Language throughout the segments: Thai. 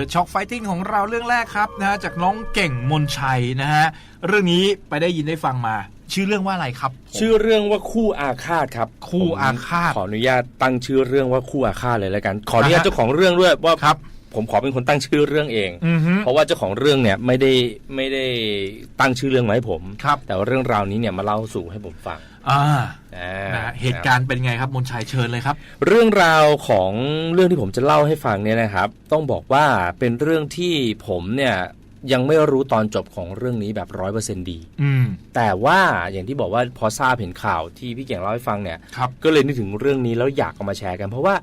The Shock Fighting ของเราเรื่องแรกครับนะฮะจากน้องเก่งมนชัยนะฮะเรื่องนี้ไปได้ยินได้ฟังมา ชื่อเรื่องว่าอะไรครับผมชื่อเรื่องว่าคู่อาฆาตครับคู่อาฆาตผมขออนุญาตตั้งชื่อเรื่องว่าคู่อาฆาตเลยแล้วกัน ขออนุญาตอ่าฮะเจ้าของเรื่องด้วยว่าครับ ผมขอเป็นคนตั้งชื่อเรื่องเอง อือฮึ เพราะว่าเจ้าของเรื่องเนี่ยไม่ได้ไม่ได้ตั้งชื่อเรื่องมาให้ผม ครับ แต่ว่าเรื่องราวนี้เนี่ยมาเล่าสู่ให้ผมฟังอ่าอ่านะฮะเหตุการณ์เป็นไงครับมนชัยเชิญเลยครับ เรื่องราวของเรื่องที่ผมจะเล่าให้ฟังเนี่ยนะครับ ต้องบอกว่าเป็นเรื่องที่ผมเนี่ยยังไม่รู้ตอนจบของเรื่องนี้แบบร้อยเปอร์เซ็นดี อืมแต่ว่าอย่างที่บอกว่าพอทราบเห็นข่าวที่พี่เก่งเล่าให้ฟังเนี่ย ครับ ก็เลยนึกถึงเรื่องนี้แล้วอยากเอามาแชร์กัน เพราะว่า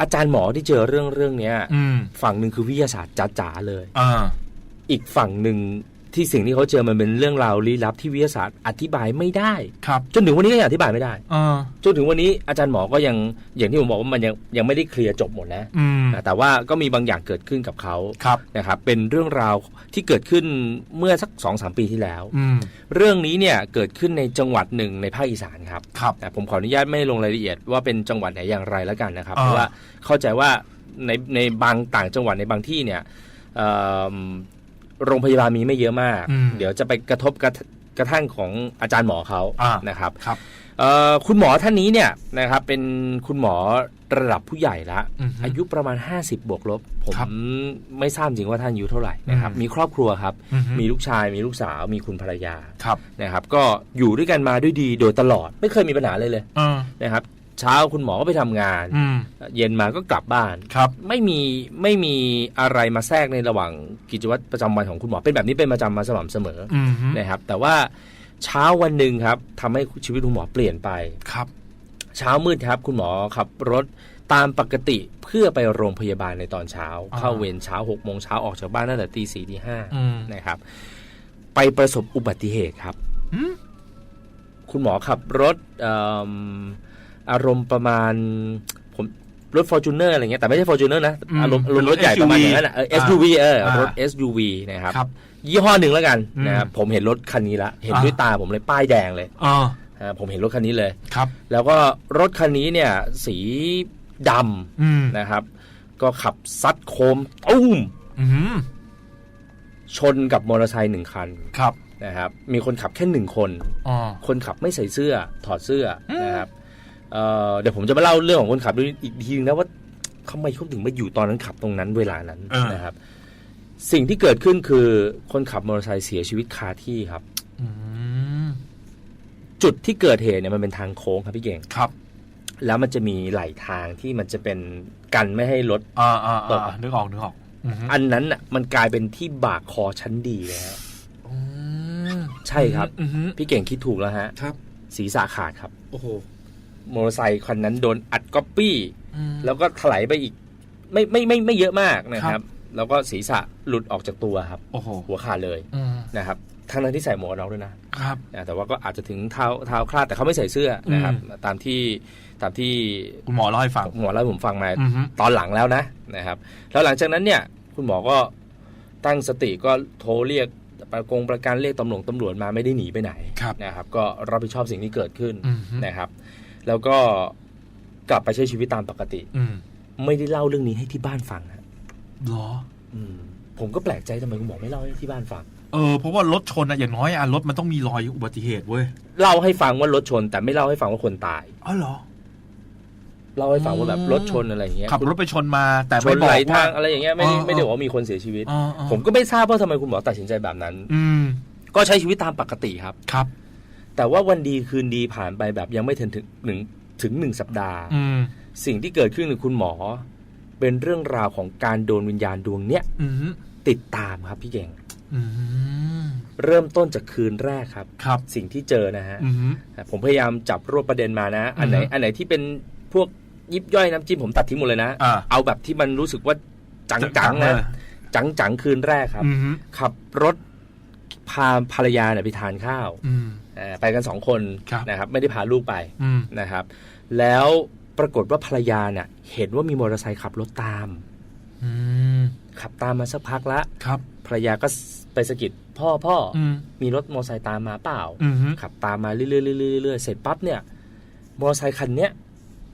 อาจารย์หมอที่เจอเรื่องเรื่องเนี้ย อืม ฝั่งหนึ่งคือวิทยาศาสตร์จ๋าๆเลย อ่า อีกฝั่งหนึ่ง ที่สิ่งที่เขาเจอมันเป็นเรื่องราวลี้ลับที่วิทยาศาสตร์อธิบายไม่ได้ ครับจนถึงวันนี้ก็ยังอธิบายไม่ได้อ่าจนถึงวันนี้อาจารย์หมอก็ยังอย่างที่ผมบอกว่ามันยังยังไม่ได้เคลียร์จบหมดนะอืมแต่ว่าก็มีบางอย่างเกิดขึ้นกับเขาครับ นะครับเป็นเรื่องราวที่เกิดขึ้นเมื่อสักสองสามปีที่แล้ว อืมเรื่องนี้เนี่ยเกิดขึ้นในจังหวัดหนึ่งในภาคอีสานครับ ครับ แต่ผมขออนุญาตไม่ลงรายละเอียดว่าเป็นจังหวัดไหนอย่างไรแล้วกันนะครับ อ่า เพราะว่าเข้าใจว่าในในบางต่างจังหวัดในบางที่เนี่ยเอิ่ม โรงพยาบาลมีไม่เยอะมากอืมเดี๋ยวจะไปกระทบกระกระทั่งของอาจารย์หมอเขาอ่านะครับครับเอ่อคุณหมอท่านนี้เนี่ยนะครับเป็นคุณหมอระดับผู้ใหญ่ละอือฮึอายุประมาณ 50 บวกลบ ผมครับไม่ทราบจริงว่าท่านอายุเท่าไหร่นะครับอืมมีครอบครัวครับอือฮึมีลูกชายมีลูกสาวมีคุณภรรยาครับนะครับ ก็อยู่ด้วยกันมาด้วยดีโดยตลอดไม่เคยมีปัญหาเลยเลยอ่านะครับ เช้าคุณหมอก็ไปทำงานอืมเย็นมาก็กลับบ้านครับไม่มีไม่มีอะไรมาแทรกในระหว่างกิจวัตรประจำวันของคุณหมอเป็นแบบนี้เป็นประจำมาสม่ำเสมออืมนะครับ แต่ว่าเช้าวันหนึ่งครับทำให้ชีวิตคุณหมอเปลี่ยนไปครับ เช้ามืดครับ คุณหมอขับรถตามปกติเพื่อไปโรงพยาบาลในตอนเช้าอ่าเข้าเวรเช้าหกโมงเช้าออกจากบ้านตั้งแต่ตีสี่ตีห้าอืมนะครับ ไปประสบอุบัติเหตุครับอืมคุณหมอขับรถเอิ่มอารมณ์ประมาณผมรถ f o r t u n e r อะไรเงี้ยแต่ไม่ใช่ f o r t u n e r นะอืมอารมณ์อารมณ์เป็นรรถถใหญ่ประมาณอย่างนั้นอะเออ SUV เอออ่ารถ SUV นะครับครับยี่ห้อหนึ่งแล้วกันอืมนะครับผมเห็นรถคันนี้ละเห็นอ่าด้วยตาผมเลยป้ายแดงเลยอ่าอ่าผมเห็นรถคันนี้เลยครับ แล้วก็รถคันนี้เนี่ยสีดอืมำนะครับ ก็ขับซัดโคมตุ้มอืมชนกับมอเตอร์ไซค์หนึ่งคันครับนะครับ มีคนขับแค่หนึ่งคนอ่าคนขับไม่ใส่เสื้อถอดเสื้ออมนะครับ เอ่อเดี๋ยวผมจะมาเล่าเรื่องของคนขับด้วยอีกทีนึงนะว่าทำไมเขาถึงมาอยู่ตอนนั้นขับตรงนั้นเวลานั้นนะครับ สิ่งที่เกิดขึ้นคือคนขับมอเตอร์ไซค์เสียชีวิตคาที่ครับ อืมจุดที่เกิดเหตุเนี่ยมันเป็นทางโค้งครับพี่เก่ง ครับ แล้วมันจะมีไหลทางที่มันจะเป็นกันไม่ให้รถ อ่าอ่าตกอ่านึกออกนึกออกอืมอันนั้นน่ะมันกลายเป็นที่บากคอชั้นดีเลยฮะอืมใช่ครับ อืมอืมพี่เก่งคิดถูกแล้วฮะ ครับ ศีรษะขาดครับ โอ้โห มอเตอร์ไซค์คันนั้นโดนอัดก๊อปปี้อืมแล้วก็ถลายไปอีก ไม่ไม่ไม่ไม่เยอะมากนะคครัรับบแล้วก็ศีรษะหลุดออกจากตัวครับโอ้โหหัวขาดเลยอืมนะครับทั้งนั้นที่ใส่หมวกกันน็อกด้วยนะครับนะแต่ว่าก็อาจจะถึงเท้าเท้าคลาดแต่เขาไม่ใส่เสื้อนะครับ ตามที่ตามที่คุณหมอเล่าให้ฟังหมอเล่าให้ผมฟังมาอืมฮึตอนหลังแล้วนะนะครับ แล้วหลังจากนั้นเนี่ย คุณหมอก็ตั้งสติก็โทรเรียกประกงประกันเรียกตำรวจตำรวจมาไม่ได้หนีไปไหนครับนะครับ ก็รับผิดชอบสิ่งที่เกิดขึ้นอืมฮึนะครับ แล้วก็กลับไปใช้ชีวิตตามปกติ อืมไม่ได้เล่าเรื่องนี้ให้ที่บ้านฟังนะเหรอ อืม ผมก็แปลกใจทำไมคุณหมอไม่เล่าให้ที่บ้านฟัง เออเพราะว่ารถชนอะอย่างน้อยอะรถมันต้องมีรอยอุบัติเหตุเว้ยเล่าให้ฟังว่ารถชน แต่ไม่เล่าให้ฟังว่าคนตาย อ๋อเหรอ เล่าให้ฟังว่าแบบอืมรถชนอะไรอย่างเงี้ยขับรถไปชนมา แต่ชไม่นบอไหลกว่าทางอะไรอย่างเงี้ยไม่ได้เออไม่ได้บอกว่ามีคนเสียชีวิต อ๋ออ๋อผมก็ไม่ทราบว่าทำไมคุณหมอตัดสินใจแบบนั้น อืม ก็ใช้ชีวิตตามปกติครับ ครับ แต่ว่าวันดีคืนดีผ่านไปแบบยังไม่ถึงถึงหนึ่งถึงหนึ่งสัปดาห์อืมสิ่งที่เกิดขึ้นคือคุณหมอ เป็นเรื่องราวของการโดนวิญญาณดวงเนี้ยอืมฮึติดตามครับพี่เก่งอืมเริ่มต้นจากคืนแรกครับครับสิ่งที่เจอนะฮะอืมฮึผมพยายามจับรวบประเด็นมานะ อันไหนอือฮึอันไหนที่เป็นพวกยิบย่อยน้ำจิ้มผมตัดทิ้งหมดเลยนะอ่าเอาแบบที่มันรู้สึกว่าจังๆนะจังๆคืนแรกครับอืมฮึขับรถ พาภรรยาเนี่ยไปทานข้าวอืมเอ่อไปกันสองคนครับนะครับ ไม่ได้พาลูกไปอืมนะครับ แล้วปรากฏว่าภรรยาเนี่ยเห็นว่ามีมอเตอร์ไซค์ขับรถตามอืมขับตามมาสักพักละครับภรรยาก็ไปสะกิดพ่อพ่อออืมมีรถมอเตอร์ไซค์ตามมาเปล่าอืมฮึขับตามมาเรื่อยๆเรื่อยๆเสร็จปั๊บเนี่ยมอเตอร์ไซคันเนี้ย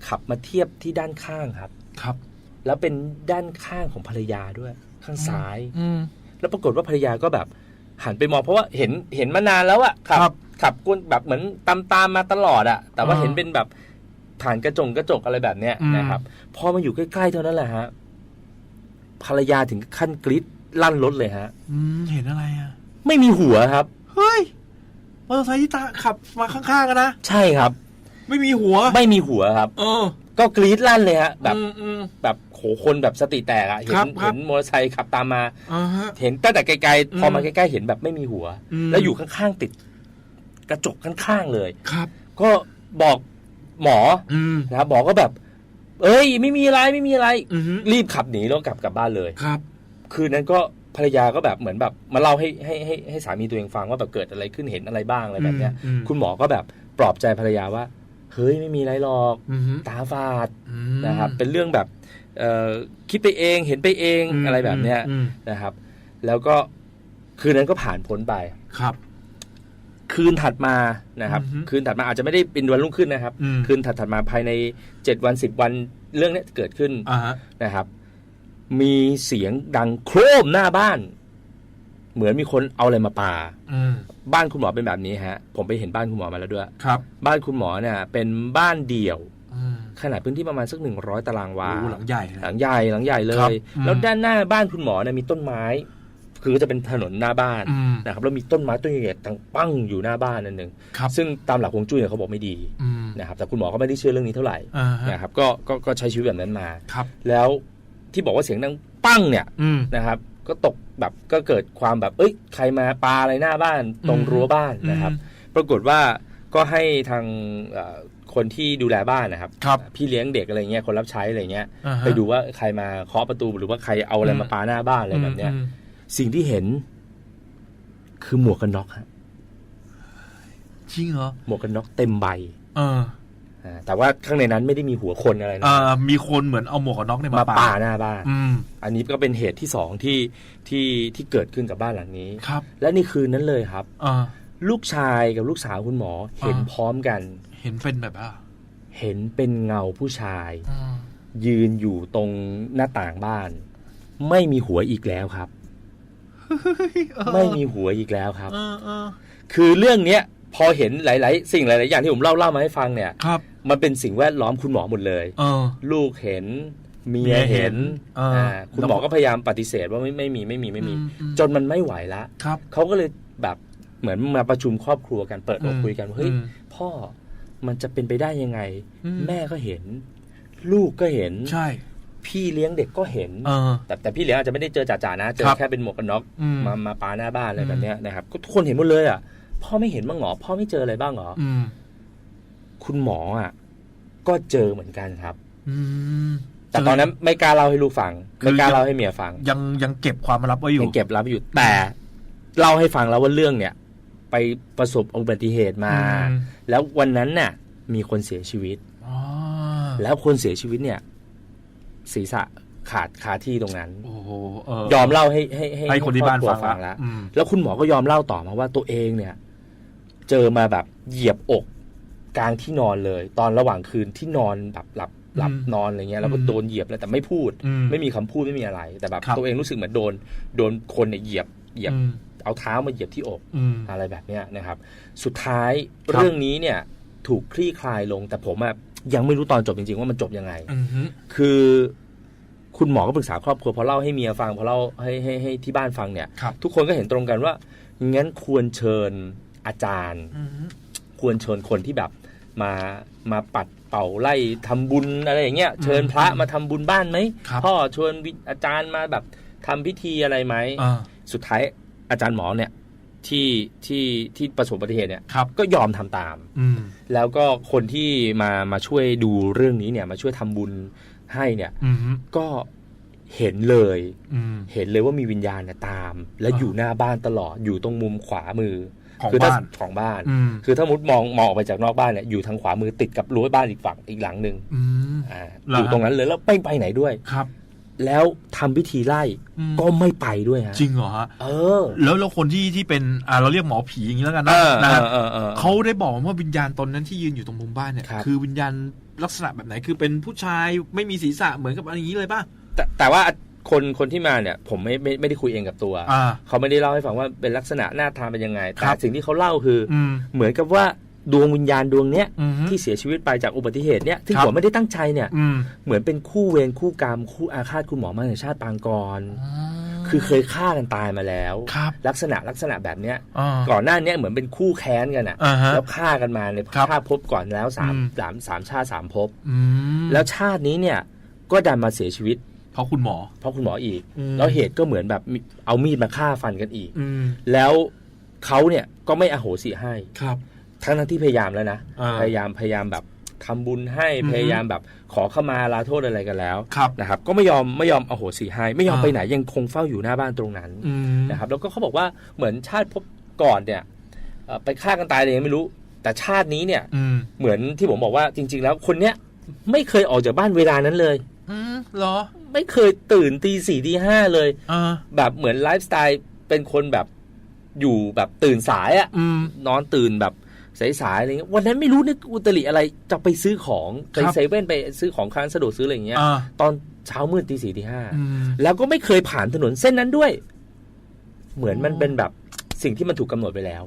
ขับมาเทียบที่ด้านข้างครับครับ แล้วเป็นด้านข้างของภรรยาด้วย ข้างซ้ายอืมแล้วปรากฏว่าภรรยาก็แบบ หันไปมองเพราะว่าเห็นเห็นมานานแล้วอะขัครับ ขับกวนแบบเหมือนตามตามๆมาตลอดอะแต่ว่าอ่าเห็นเป็นแบบผ่านกระจงกระจกอะไรแบบเนี้ยอืม นะครับ พอมาอยู่ใกล้ๆเท่านั้นแหละฮะภรรยาถึงขั้นกรี๊ดลั่นรถเลยฮะ อืมเห็นอะไรอะ ไม่มีหัวครับ เฮ้ยมอเตอร์ไซค์ที่ตาขับมาข้างๆกันนะ ใช่ครับ ไม่มีหัว ไม่มีหัวครับ เออ ก็กรี๊ดลั่นเลยฮะแบบอืมอืม แบบโหคนแบบสติแตกอะเห็ครันบครับ เห็นมอเตอร์ไซค์ขับตามมาอ่าฮะ เห็นตั้งแต่ไกลๆพอมาอืมใกล้ๆเห็นแบบไม่มีหัว อืม แล้วอยู่ข้างๆติด กระจกข้างๆเลย ครับ ก็บอกหมออืมนะครับหมอก็แบบ เอ้ย ไม่มีอะไรไม่มีอะไร อืมรีบขับหนีแล้วกลับกลับบ้านเลย ครับ คืนนั้นก็ภรรยาก็แบบเหมือนแบบมาเล่าให้ให้ให้ให้สามีตัวเองฟังว่าแบบเกิดอะไรขึ้นเห็นอะไรบ้างอะไรแบบเนี้ย อืมคุณหมอก็แบบปลอบใจภรรยาว่า เฮ้ยไม่มีอะไรหรอกอืมตาฝาดอืมนะครับ เป็นเรื่องแบบเอ่อคิดไปเองเห็นไปเองมอะไรแบบเนี้ยอืมนะครับ แล้วก็คืนนั้นก็ผ่านพ้นไปครับ คืนถัดมานะครับอือฮึคืนถัดมาอาจจะไม่ได้เป็นวันรุ่งขึ้นนะครับอืมคืนถัดถัดมาภายใน7วัน10วันเรื่องเนี้ยเกิดขึ้นอ่าฮะนะครับ มีเสียงดังโครมหน้าบ้าน เหมือนมีคนเอาอะไรมาปาอืมบ้านคุณหมอเป็นแบบนี้ฮะ ผมไปเห็นบ้านคุณหมอมาแล้วด้วยครับ บ้านคุณหมอเนี่ยเป็นบ้านเดี่ยวอืมขนาดพื้นที่ประมาณสักหนึ่งร้อยตารางวาโอ้หลังใหญ่นะหลังใหญ่หลังใหญ่เลครับยอืมแล้วด้านหน้าบ้านคุณหมอเนี่ยมีต้นไม้ คือจะเป็นถนนหน้าบ้านอืมนะครับแล้วมีต้นไม้ต้นใหญ่ๆตั้งปั้งอยู่หน้าบ้านนั่นหนึ่งครับซึ่งตามหลักฮวงจุ้ยเนี่ยเขาบอกไม่ดีอืมนะครับ แต่คุณหมอก็ไม่ได้เชื่อเรื่องนี้เท่าไหร่อ่าฮะนะครับก็ก็ก็ใช้ชีวิตแบบนั้นมาครับแล้วที่บอกว่าเสียงดังปั้งเนี่ยอืมนะครับ ก็ตก แบบก็เกิดความแบบเอ้ยใครมาปาอะไรหน้าบ้านตรงอืมรั้วบ้านนะครับ ปรากฏว่าก็ให้ทางเอ่อคนที่ดูแลบ้านนะครับครับพี่เลี้ยงเด็กอะไรเงี้ยคนรับใช้อะไรเงี้ยอ่าฮะไปดูว่าใครมาเคาะประตูหรือว่าใครเอาอะไรมาปาหน้าบ้านอะไรแบบเนี้ยอืมสิ่งที่เห็น คือหมวกกันน็อกฮะจริงเหรอหมวกกันน็อกเต็มใบ เอออ่า แต่ว่าข้างในนั้นไม่ได้มีหัวคนอะไรนะเอ่อมีคนเหมือนเอาหมวกกันน็อกเนี่ยมามาปาปาหน้าบ้านอืมอันนี้ก็เป็นเหตุที่สองที่ที่ที่เกิดขึ้นกับบ้านหลังนี้ครับ และในคืนนั้นเลยครับเออลูกชายกับลูกสาวคุณหมอเห็นอ่าพร้อมกัน เห็นเป็นแบบว่าเห็นเป็นเงาผู้ชายอืมยืนอยู่ตรงหน้าต่างบ้าน ไม่มีหัวอีกแล้วครับ ไม่มีหัวอีกแล้วครับเออเออคือเรื่องเนี้ย พอเห็นหลาย ๆ สิ่งหลาย ๆ อย่างที่ผมเล่าเล่ามาให้ฟังเนี่ยครับ มันเป็นสิ่งแวดล้อมคุณหมอหมดเลยเออ ลูกเห็นเมีเมียยเห็เห็นนเอออ่าคุณหมอก็พยายามปฏิเสธว่าไม่ไม่มีไม่มีไม่มี อืมอืม จนมันไม่ไหวละครับเขาก็เลยแบบเหมือนมาประชุมครอบครัวกันเปิดอกอืมคุยกันว่าเฮ้ย อืม พ่อมันจะเป็นไปได้ยังไง อืม แม่ก็เห็น ลูกก็เห็น ใช่พี่เลี้ยงเด็กก็เห็น เออ แต่แต่พี่เลี้ยงอาจจะไม่ได้เจอจ่าๆนะ เจอครับแค่เป็นหมวกกันน็อกอืมมามาปาหน้าบ้านอะไรอืมแบบเนี้ยนะครับก็ทุกคนเห็นหมดเลยอะ พ่อไม่เห็นบ้างเหรอพ่อไม่เจออะไรบ้างเหรออืม คุณหมออะ ก็เจอเหมือนกันครับ อืมแต่ตอนนั้นไม่กล้าเล่าให้ลูกฟังคือไม่กล้าเล่าให้เมียฟังยังยังเก็บความลับไว้อยู่ยังเก็บรับอยู่แต่เล่าให้ฟังแล้วว่าเรื่องเนี่ย ไปประสบอุบัติเหตุมาอืมแล้ววันนั้นน่ะ มีคนเสียชีวิตอ๋อแล้วคนเสียชีวิตเนี่ย ศีรษะขาดคาที่ตรงนั้นโอ้โหเออยอมเล่าให้ให้ให้ให้คนที่บ้านครอบครัวฟังแล้ละวอืมแล้วคุณหมอก็ยอมเล่าต่อมาว่าตัวเองเนี่ย เจอมาแบบเหยียบอกกลางที่นอนเลย ตอนระหว่างคืนที่นอนแบบหลับหลับอืมนอนอะไรเงี้ยแล้วก็อืมโดนเหยียบเลยแต่ไม่พูดอืมไม่มีคำพูดไม่มีอะไร แต่แบบครับตัวเองรู้สึกเหมือนโดนโดนคนเนี่ยเหยียบเหยียบอืมเอาเท้ามาเหยียบที่อกอืมอะไรแบบเนี้ยนะครับ สุดท้ายครับเรื่องนี้เนี่ยถูกคลี่คลายลง แต่ผมอะยังไม่รู้ตอนจบจริงๆ ว่ามันจบยังไงอืมฮึคือคุณหมอก็ปรึกษาครอบครัวพอเล่าให้เมียฟังพอเล่าให้ให้ให้ที่บ้านฟังเนี่ยครับทุกคนก็เห็นตรงกันว่างั้นควรเชิญ อาจารย์อืมฮึควรเชิญคนที่แบบมามาปัดเป่าไล่ทำบุญอะไรอย่างเงี้ยเชิญพระมาทำบุญบ้านไหมครับพ่อชวนวิอาจารย์มาแบบทำพิธีอะไรไหมอ่าสุดท้ายอาจารย์หมอเนี่ยที่ที่ที่ประสบอุบัติเหตุเนี่ยครับก็ยอมทำตามอืมแล้วก็คนที่มามาช่วยดูเรื่องนี้เนี่ยมาช่วยทำบุญให้เนี่ยอืมฮึก็เห็นเลยอืมเห็นเลยว่ามีวิญญาณเนี่ยตาม และอ่าอยู่หน้าบ้านตลอดอยู่ตรงมุมขวามือ ของคืถ้บ้านของบ้านอืมคือถ้ามุดมองมองออกไปจากนอกบ้านเนี่ยอยู่ทางขวามือติดกับรั้วบ้านอีกฝั่งอีกหลังหนึ่งอืมอ่าเหรออฮะยู่ตรงนั้นเลยแล้วไม่ไปไหนด้วยครับแล้วทำพิธีไล่อืมก็ไม่ไปด้วยฮะจริงเหรอฮะเออ แล้วแล้วคนที่ที่เป็นอ่าเราเรียกหมอผีอย่างนี้แล้วกันเอนะอนะฮะเออเออเขาได้บอกว่าวิญญาณตนนั้นที่ยืนอยู่ตรงมุมบ้านเนี่ยครับคือวิญญาณลักษณะแบบไหนคือเป็นผู้ชายไม่มีศีรษะเหมือนกับอะไรอย่างนี้เลยป่ะแต่แต่ว่า คนคนที่มาเนี่ยผมไม่ไม่ไม่ได้คุยเองกับตัว อ่า เขาไม่ได้เล่าให้ฟังว่าเป็นลักษณะหน้าทางเป็นยังไงครัแต่บสิ่งที่เขาเล่าคือออืม เหมือนกับว่าดวงวิญญาณดวงเนี้ยอืมที่เสียชีวิตไปจากอุบัติเหตุเนี่ยที่ครับ ผมไม่ได้ตั้งใจเนี่ย อืมเหมือนเป็นคู่เวรคู่กรรมคู่อาฆาตคุณหมอมาในชาติปางก่อนคือเคยฆ่ากันตายมาแล้ว ครับลักษณะลักษณะแบบเนี้ย อ่า ก่อนหน้าเนี้ยเหมือนเป็นคู่แค้นกันอะอ่าฮะแล้วฆ่ากันมาในครับฆ่าภพก่อนแล้วสามอืม สามสามชาติสามภพ อืมแล้วชาตินี้เนี่ยก็ดันมาเสียชีวิต เพราะคุณหมอ เพราะคุณหมออีกอืมแล้วเหตุก็เหมือนแบบมีเอามีดมาฆ่าฟันกันอีกอืมแล้วเขาเนี่ยก็ไม่อโหสิให้ครับทั้งทั้งที่พยายามแล้วนะอ่าพยายามพยายามแบบทำบุญให้อือฮึพยายามแบบขอเข้ามาลาโทษอะไรกันแล้วครับนะครับ ก็ไม่ยอมไม่ยอมอโหสิให้ ไม่ยอมอ่าไปไหนยังคงเฝ้าอยู่หน้าบ้านตรงนั้นอืมนะครับ แล้วก็เขาบอกว่าเหมือนชาติพบก่อนเนี่ยเอ่อไปฆ่ากันตายเลยงไม่รู้ แต่ชาตินี้เนี่ยอืมเหมือนที่ผมบอกว่าจริง ๆ แล้วคนเนี้ยไม่เคยออกจากบ้านเวลานั้นเลย อืมเหรอ ไม่เคยตื่นตีสี่ตีห้าเลยอ่าแบบเหมือนไลฟ์สไตล์เป็นคนแบบอยู่แบบตื่นสายอะอืม นอนตื่นแบบสายๆอะไรเงี้ยวันนั้นไม่รู้นึกอุตริอะไรจะไปซื้อของไปครับ เซเว่นไปซื้อของค้านสะดวกซื้ออะไรอย่างเงี้ย อ่าตอนเช้ามืดตีสี่ตีห้า อืม แล้วก็ไม่เคยผ่านถนนเส้นนั้นด้วย เหมือนมันเป็นแบบสิ่งที่มันถูกกำหนดไปแล้ว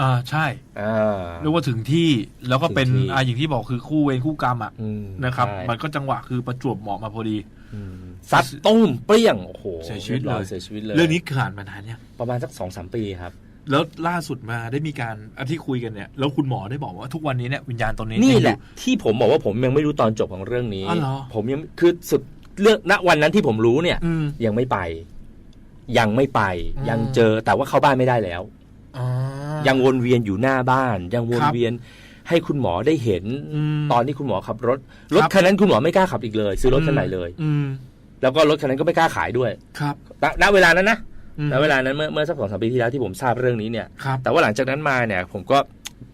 อ่าใช่อ่าเรียกว่าถึงที่แล้วก็เป็นถึงที่ อ่าอย่างที่บอกคือคู่เวรคู่กรรมอะอืมนะครับ ใช่มันก็จังหวะคือประจวบเหมาะมาพอดี อืมซัดตุ้มเปรี้ยงโอ้โหเสียชีวิตเลย รีบร้อเสียชีวิตเลยเรื่องนี้ผ่านมานานยังประมาณสักสองสามปีครับ แล้วล่าสุดมาได้มีการอันที่คุยกันเนี่ย แล้วคุณหมอได้บอกว่าทุกวันนี้เนี่ยวิญญาณตนนี้นี่ยังอยู่ แหละที่ผมบอกว่าผมยังไม่รู้ตอนจบของเรื่องนี้ อ๋อเหรอ ผมยังคือสุดเรื่องณวันนั้นที่ผมรู้เนี่ย อืม ยังไม่ไป ยังไม่ไป อืม ยังเจอแต่ว่าเข้าบ้านไม่ได้แล้วอ๋อ ยังวนเวียนอยู่หน้าบ้าน ยังวนครับเวียนให้คุณหมอได้เห็นมตอนที่คุณหมอขับรถ รถครับคันนั้นคุณหมอไม่กล้าขับอีกเลย ซื้อรถคันใหม่เลยอืมแล้วก็รถคันนั้นก็ไม่กล้าขายด้วย ครับณณเวลานั้นนะอืมณเวลานั้นเมื่อเมื่อสักสองสามปีที่แล้วที่ผมทราบเรื่องนี้เนี่ยครับแต่ว่าหลังจากนั้นมาเนี่ย ผมก็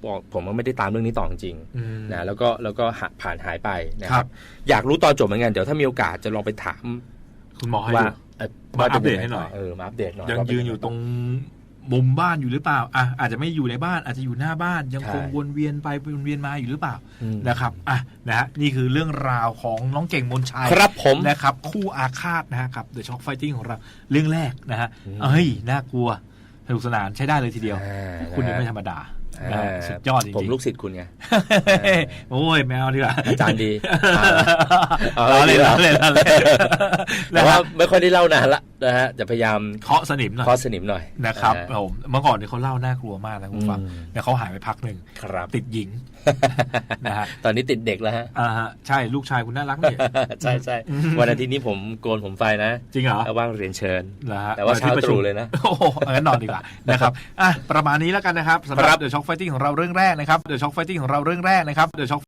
บอกผมก็ไม่ได้ตามเรื่องนี้ต่อจริงอืมๆนะแล้วก็แล้วก็หาผ่านหายไปนะคครัรับบอยากรู้ตอนจบเหมือนกันเดี๋ยวถ้ามีโอกาสจะลองไปถาม คุณหมอให้ว่าดูเอ่อมาว่าอัปเดตป็ให้หน่อยเออมาอัปเดตหน่อยยังว่าเป็ยืนอยู่ตรง มุมบ้านอยู่หรือเปล่าอะอาจจะไม่อยู่ในบ้านอาจจะอยู่หน้าบ้านยังคงใช่วนเวียนไปวนเวียนมาอยู่หรือเปล่าอืมนะครับอะนะฮะนี่คือเรื่องราวของน้องเก่งมนชัยครับผมนะครับ คู่อาฆาตนะฮะกับ The Shock Fighting ของเราเรื่องแรกนะฮะอืมเอ้ยน่ากลัวสนุกสนานใช้ได้เลยทีเดียวอ่าคุณนี่นะไม่ฮะธรรมดาอ่านะฮะ สุดยอดจริงๆผมลูกศิษย์คุณไง โอ้ยแมวดีกว่าอาจารย์ดีเอาล้อเล่นดีกล้ว่าอเล่นล้อเล่นแต่นะคว่ารับไม่ค่อยได้เล่านานละนะฮะจะพยายามเคาะสนิมหน่อยคอสนิมหน่อยนะครับอ่าผมเมื่อก่อนเนี่ยเขาเล่าน่ากลัวมากนะคุณฟังอืมเนี่ยเขาหายไปพักหนึ่งครับติดหญิงนะฮะตอนนี้ติดเด็กแล้วฮะอ่าฮะใช่ลูกชายคุณน่ารักเนี่ยใช่ใช่อืมวันอาทิตย์นี้ผมโกนผมไฟนะ จริงเหรอถ้าว่างเรียนเชิญนะฮะแต่ว่าที่เช้าประตชุมรู่เลยนะโอ้โหงั้นนอนดีกว่านะครับอะประมาณนี้แล้วกันนะครับสำหครัรับบเดอะช็อคไฟติ้งของเราเรื่องแรกนะครับเดอะช็อคไฟติ้งของเราเรื่องแรกนะครับเดอะช็อค